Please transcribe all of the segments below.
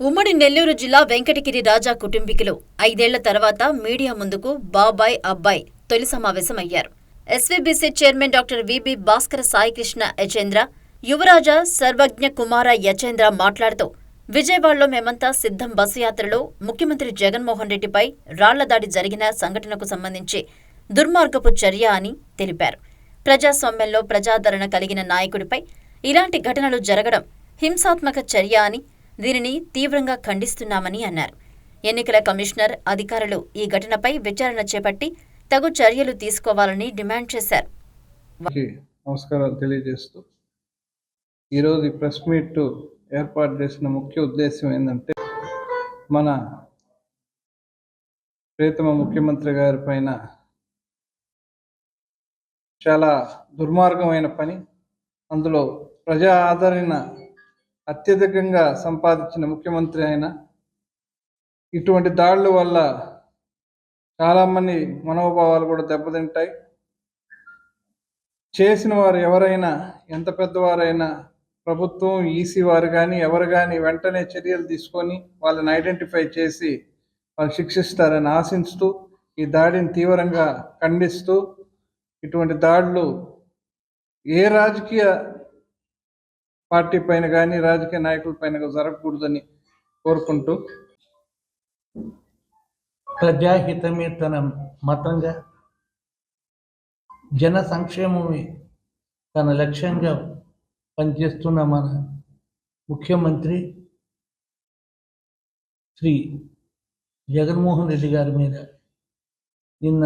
ఉమ్మడి నెల్లూరు జిల్లా వెంకటగిరి రాజా కుటుంబీకులు. ఐదేళ్ళ తర్వాత మీడియా ముందుకు బాబాయ్ అబ్బాయ్ తొలి సమావేశమయ్యారు. SVBC chairman doctor V B Bhaskara Saikrishna Yachendra Yuvaraja Sarvagna Kumara Yachendra మాట్లాడుతూ విజయవాడలో మేమంతా సిద్ధం బస్సు యాత్రలో ముఖ్యమంత్రి జగన్మోహన్ రెడ్డిపై రాళ్ళదాడి జరిగిన సంఘటనకు సంబంధించి దుర్మార్గపు చర్య అని తెలిపారు. ప్రజాస్వామ్యంలో ప్రజాదరణ కలిగిన నాయకుడిపై ఇలాంటి ఘటనలు జరగడం హింసాత్మక చర్య అని దీనిని తీవ్రంగా ఖండిస్తున్నామని అన్నారు. ఎన్నికల కమిషనర్ అధికారులు ఈ ఘటనపై విచారణ చేపట్టి తగు చర్యలు తీసుకోవాలని డిమాండ్ చేశారు. నమస్కారాలు తెలియజేస్తూ ఈరోజు ఈ ప్రెస్ మీట్ ఏర్పాటు చేసిన ముఖ్య ఉద్దేశం ఏంటంటే మన ప్రియతమ ముఖ్యమంత్రి గారి పైన చాలా దుర్మార్గమైన పని అందులో ప్రజా ఆదరణ అత్యధికంగా సంపాదించిన ముఖ్యమంత్రి అయిన ఇటువంటి దాడుల వల్ల చాలామంది మనోభావాలు కూడా దెబ్బతింటాయి. చేసిన వారు ఎవరైనా ఎంత పెద్దవారైనా ప్రభుత్వం ఈసీ వారు కానీ ఎవరు కానీ వెంటనే చర్యలు తీసుకొని వాళ్ళని ఐడెంటిఫై చేసి వాళ్ళు శిక్షిస్తారని ఆశిస్తూ ఈ దాడిని తీవ్రంగా ఖండిస్తూ ఇటువంటి దాడులు ఏ రాజకీయ పార్టీ పైన కానీ రాజకీయ నాయకుల పైన జరగకూడదని కోరుకుంటూ. ప్రజాహితమే తన మతంగా జన సంక్షేమమే తన లక్ష్యంగా పనిచేస్తున్న మన ముఖ్యమంత్రి శ్రీ జగన్మోహన్ రెడ్డి గారి మీద నిన్న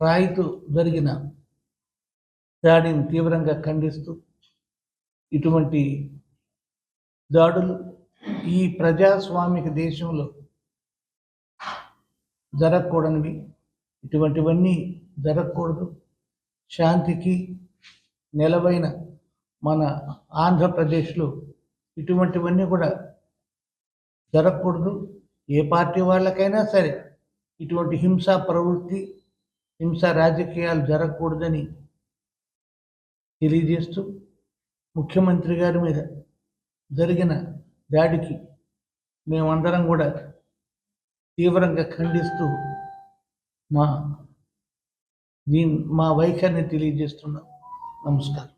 రాయితూ జరిగిన దాడిని తీవ్రంగా ఖండిస్తూ ఇటువంటి దాడులు ఈ ప్రజాస్వామిక దేశంలో జరగకూడనివి. ఇటువంటివన్నీ జరగకూడదు. శాంతికి నెలవైన మన ఆంధ్రప్రదేశ్లో ఇటువంటివన్నీ కూడా జరగకూడదు. ఏ పార్టీ వాళ్ళకైనా సరే ఇటువంటి హింసా ప్రవృత్తి హింసా రాజకీయాలు జరగకూడదని తెలియజేస్తూ ముఖ్యమంత్రి గారి మీద జరిగిన దాడికి మేమందరం కూడా తీవ్రంగా ఖండిస్తూ మా దీని మా వైఖరిని తెలియజేస్తున్నాం. నమస్కారం.